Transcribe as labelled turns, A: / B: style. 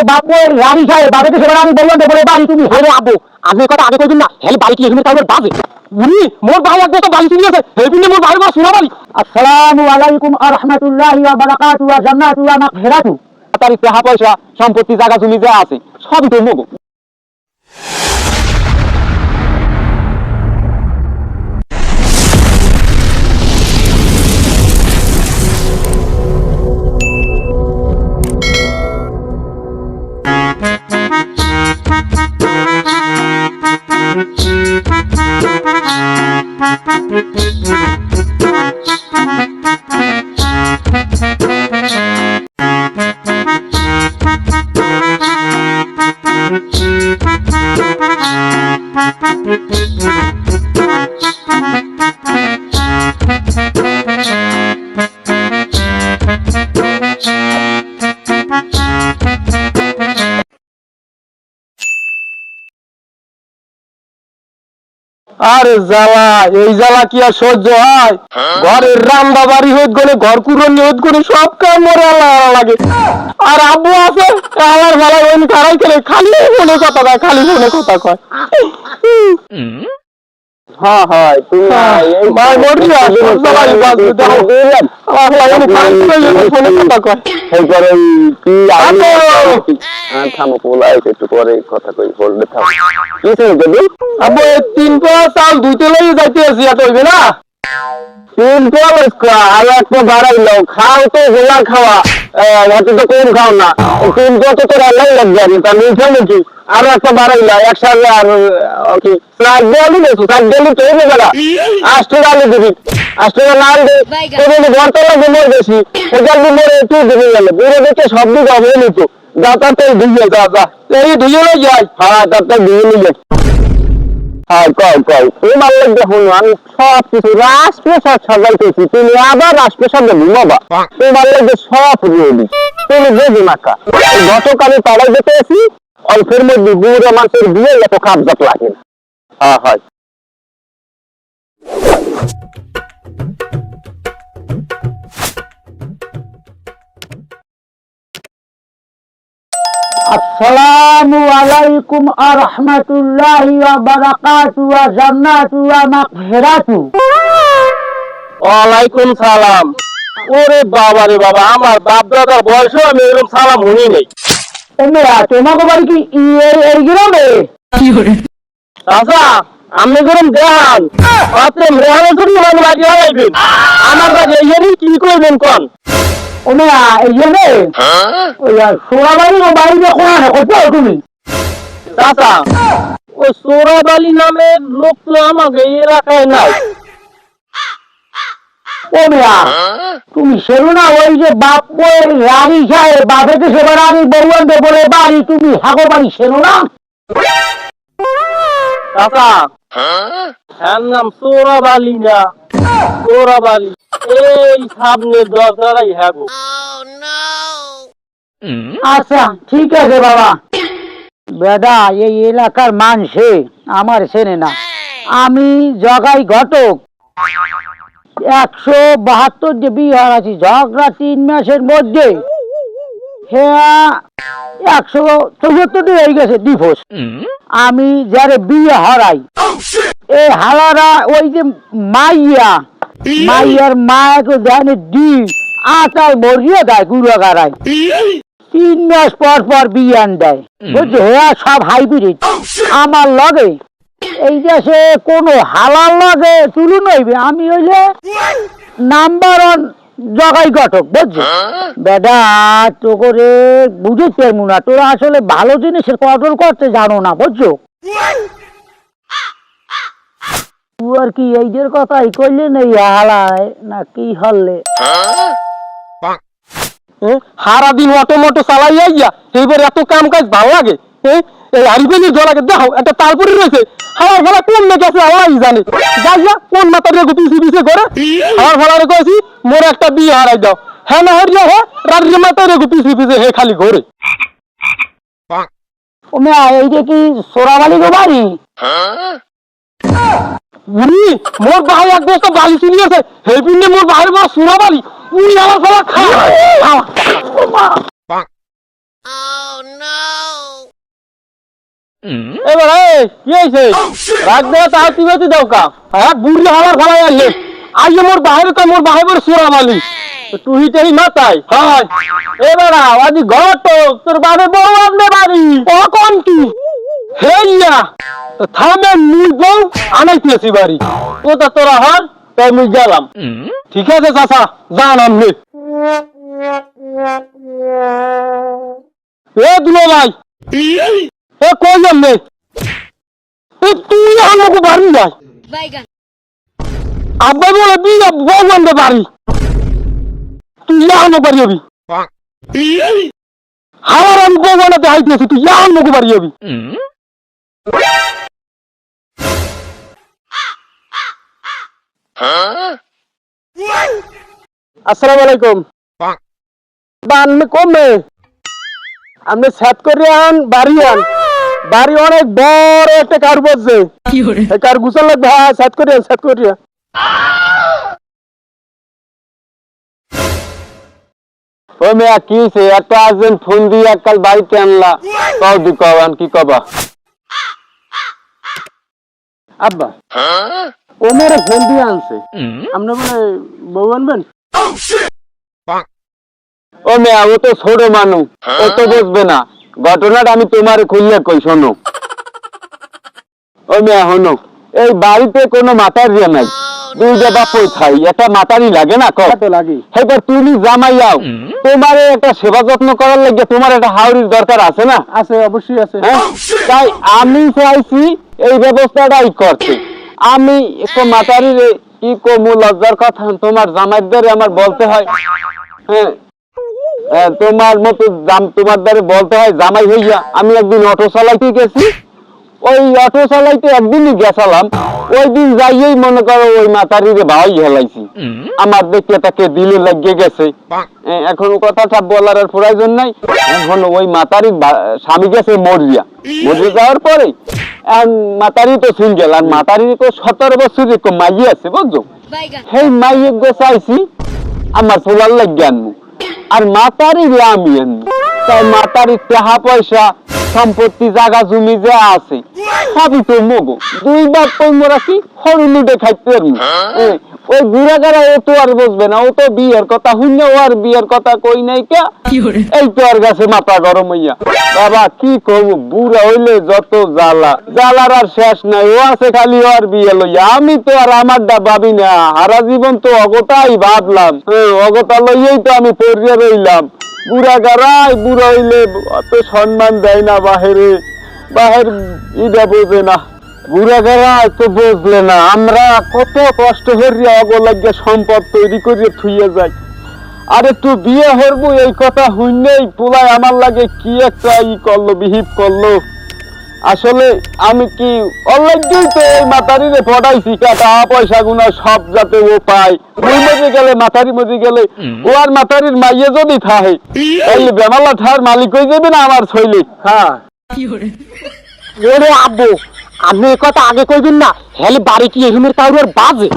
A: যে বাবু রানী সাহেব বাবাকে সেবার আমি বললাম বলে বাড়ি তুমি হেরে আবু আমি কথা আগে কইবেন না হেলে বাড়ি কি এখানে তাহলে বাজে উনি মোর ভাই এক বছর বাড়ি শুনিয়েছে পিনে মোর ভাই বড় শোনা বাড়ি। আসসালামু আলাইকুম ওয়া রাহমাতুল্লাহি ওয়া বারাকাতুহু ওয়া জান্নাতু ওয়া মাগফিরাতু তার টাকা পয়সা সম্পত্তি জায়গা জমি যা আছে সবই তো মগো Thank you. আরে জ্বালা এই জ্বালা কি আর সহ্য হয়? ঘরের রান্না বাড়ি হইত গেলে ঘর কুরনি হইত করে সব কাম মরে আল্লাহ আল্লাহ লাগে। আর আব্বু আছে আল্লাহর ভালো বোন কারাই খেলে খালি ফোনে কথা কয় খালি ফোনে কথা কয়। হ্যাঁ হয় তুমি ভাই মরি আছে সবাই বাজে দাও আল্লাহ ওই খালি ফোনে কথা কয়।
B: এই করে কি আমি
A: আব্বু!
B: হ্যাঁ, থামো পোলা একটু পরে কথা কই বললে থামো। কি ছিল বেবি
A: আব্বু তিন পোয়া চাল দুইতে লই যাইতে আছি এত হইবে না?
B: তিন পয়স আর একটা বাড়াইলো খাও তো গোলা খাওয়া। তো কম খাও না। তিন তো তোর আল্লাহ লাগবে আমি তা নাকি আর একটা বাড়াইলো একসাথে আর কি স্নাক দেওয়ালি নেছো স্নাক দেওয়ালি তো হয়ে গেল আষ্ট আলু দিবি। আষ্ট না তোর লাগবে মোর ওটার দিয়ে মোরে একটু দিবি গেল। বুড়ো দেখে সব দিক হবে নিত যা তার তো ধুয়ে যা যা।
A: এই দুইয়ে লই যাই।
B: হ্যাঁ তার তো ধুয়ে নিয়ে হ্যাঁ কও কও তোমার লাগবে শুনো আমি সব কিছু রাজপ্রসাদ সাজাইতেছি। তুমি আবার রাজপ্রসাদে ঘুমাবা। তোমার লাগবে সব রেডি তুমি বুঝি মাকা গতকালে পাড়ায় যেতে আছি অল্পের মধ্যে বুড়ো মানুষের বিয়ে এত কাবজাত লাগে না। হ্যাঁ হয়।
A: আসসালামু আলাইকুম ওয়া রাহমাতুল্লাহি ওয়া বারাকাতুহু ওয়া জান্নাতু ওয়া মাগফিরাতু।
B: ওয়ালাইকুম সালাম। ওরে বাবা রে বাবা আমার বাপ দাদার বয়সেও আমি এরকম সালাম শুনি নেই।
A: ওমেরা তোমাকে বাড়ি কি এর এর গ্রামে?
B: চাচা আপনি করুন দেখান আপনি রেহানের জন্য মানে বাড়ি হারাইবেন আমার বাড়ি এই কি করবেন কোন?
A: ওমেরা এই জন্যে ওই আর সোনাবাড়ি ও বাড়িতে কোনা কোথাও তুমি?
B: চাচা ও সোরাব আলী নামের লোক তো আমাকে এলাকায় নাই।
A: ওমেরা তুমি সেরু না ওই যে বাপ বউয়ের রানী সাহেব বাপেতে সেবার আমি বলে বাড়ি তুমি হাগো বাড়ি সেরু না?
B: চাচা হ্যাঁ? নাম সোরাব আলী না এই সামনের হ্যাঁ
A: আচ্ছা ঠিক আছে বাবা। বেদা এই এলাকার মানুষে আমার চেনে না। আমি জগাই ঘটক। একশো বাহাত্তর যে বিহার আছি, ঝগড়া তিন মাসের মধ্যে। হ্যাঁ একশো চৌসত্তরটি হয়ে গেছে ডিভোর্স আমি যারে বিয়ে হারাই এই হালারা ওই যে মাইয়া, মাইয়ার মায়াকে জানে দি আটাল বরিয়ে দেয় গুড়া তিন মাস পর পর বিয়ান দেয়। বুঝছ হ্যাঁ সব হাইব্রিড। আমার লগে এই দেশে কোনো হালার লগে তুলুন হইবে আমি হইলে নাম্বার ওয়ান জগাই ঘটক বুঝছ? বেটা তো করে পারব না তোরা আসলে ভালো জিনিসের কন্ট্রোল করতে জানো না বুঝছ? আর কি এই যে কথাই কইলে নেই হালায় না কি হলে?
B: সারা দিন অটো মোটো চালাই এইবার এত কাম কাজ ভালো লাগে এ, এই আরিফেনি জলাকে দেখো একটা তালপুরি রয়েছে। আমার ফলা কোন মেয়ে গেছে আল্লাহ জানে। যাই যা কোন মাথা রেখে পিছিয়ে পিছিয়ে করে আমার ফলারে কয়েছি মোর একটা বিয়ে হারাই দাও। হ্যাঁ না হরিয়া হ্যাঁ রাত্রি মাথা রেখে পিছিয়ে পিছিয়ে হে খালি ঘরে।
A: ও মেয়া এইটা কি সোরাবালি গো বাড়ি?
B: উনি মোর ভাই এক বছর বালি শুনিয়েছে হে পিন্ডে মোর ভাইয়ের বড় সুরা বালি উনি আমার ফলা খা এবার কি হয়েছে? রাগ দেওয়া তা তুই বেঁচে দাও কা হ্যাঁ বুড়ি আজ মোর বাহিরে তো মোর বাহির সুরা মালি তুই তেরি মাতাই হয়। এবার আজি তো তোর বাড়ি বউ আমনে বাড়ি। কখন কি? হেইয়া তো থামে মুই বউ আনাইতেছি বাড়ি। কোথা তোরা হর তাই মুই গেলাম। ঠিক আছে চাচা যান আমনে এ দুলো ভাই এ কই আমনে এ তুই আমাকে বাড়ি যাই
C: Baigan.
B: আব্বা বলে বিয়ে বউ আনতে পারি তুই ইয়ানো পারি হবি হাওয়ার আমি বউ আনাতে হাইতেছি তুই ইয়ানো পারি হবি আসসালামু আলাইকুম বানমে কমে আপনি সেট করে আন বাড়ি আন বাড়ি অনেক বড় একটা কার বসছে কার? গুছাল লাগবে? হ্যাঁ সেট করে আন সেট ও মেয়া কি সে? একটা আজেন ফোন দিয়ে এককাল বাড়িতে আনলা। কও দি কি কবা? আব্বা ও মেরে ফোন দিয়ে আনছে। আপনি বলে বউ আনবেন? ও মেয়া ও তো ছোট মানুষ ও তো বুঝবে না। ঘটনাটা আমি তোমার খুললে কই শোনো। ও মেয়া হনো এই বাড়িতে কোনো মাতার রিয়া নাই। দুইটা বাপই খাই একটা মাতারি লাগে না কত লাগে। এবার তুমি জামাই যাও তোমার একটা সেবা যত্ন করার লাগে তোমার একটা হাউরির দরকার আছে না? আছে অবশ্যই আছে। তাই আমি চাইছি এই ব্যবস্থাটাই করতে। আমি একটু মাতারি রে কি কমু লজ্জার কথা তোমার জামাইদের আমার বলতে হয় হ্যাঁ। হ্যাঁ, তোমার মতো জাম- তোমার দ্বারা বলতে হয় জামাই হইয়া আমি একদিন অটো চালাইতে গেছি। ওই অটো চালাইতে একদিনই গেছিলাম। ওই দিন যাইয়েই মনে করো ওই মাতারিরে ভাই হেলাইছি। আমার দেখতে তাকে দিলে লাগিয়ে গেছে। এখন কথাটা বলার আর প্রয়োজন নাই। এখন ওই মাতারি স্বামী গেছে মরিয়া। মরে যাওয়ার পরে এখন মাতারি তো সিঙ্গেল আর মাতারি তো সতেরো বছর মাইয়ে আছে বুঝছ. সেই মাইয়ে গোসাইছি আমার সোলার লাগিয়ে আনব। আর মাতারি লামিয়েন তাই মাতারি টাকা পয়সা সম্পত্তি জাগা জমি যে আছে সবই তো মগো। দুইবার কই মোরা কি হরু লুটে খাইতে ওই বুড়া গাড়া ও তো আর বসবে না ও তো বিয়ের কথা শুনে ও আর বিয়ের কথা কই নাই কে? এই তো আর গাছে মাথা গরম হইয়া। বাবা কি করব বুড়া হইলে যত জ্বালা। জ্বালার আর শেষ নাই ও আছে খালি ওর বিয়ে লইয়া। আমি তো আর আমারটা ভাবি না হারা জীবন তো অগতাই ভাবলাম। হ্যাঁ, অগতা লইয়াই তো আমি পড়িয়ে রইলাম। বুড়া গারাই বুড়া হইলে অত সম্মান দেয় না বাহিরে। বাহির ইটা বোঝে না। বুড়া গারাই তো বুঝলে না আমরা কত কষ্ট করিয়া অগলাগ্যা সম্পদ তৈরি করিয়ে থুইয়ে যাই। আরে তুই বিয়ে হরবো এই কথা হইনেই পোলাই আমার লাগে কি একটা ই করল বিহিপ করল। আসলে আমি কি অলরেডি তো এই মাতারিরে পড়াইছি টাকা পয়সা গুনা সব যাতে ও পায়। মুই মরে গেলে মাতারি মরে গেলে ও আর মাতারির মাইয়ে যদি থাহে তাইলে বেমালা ঠার মালিক হয়ে যাবে না আমার শৈলী হ্যাঁ। ওরে আব্বু। আপনি কথা আগে কইবেন না হেলে বাড়ি কি এরুমের কাউর বাজে?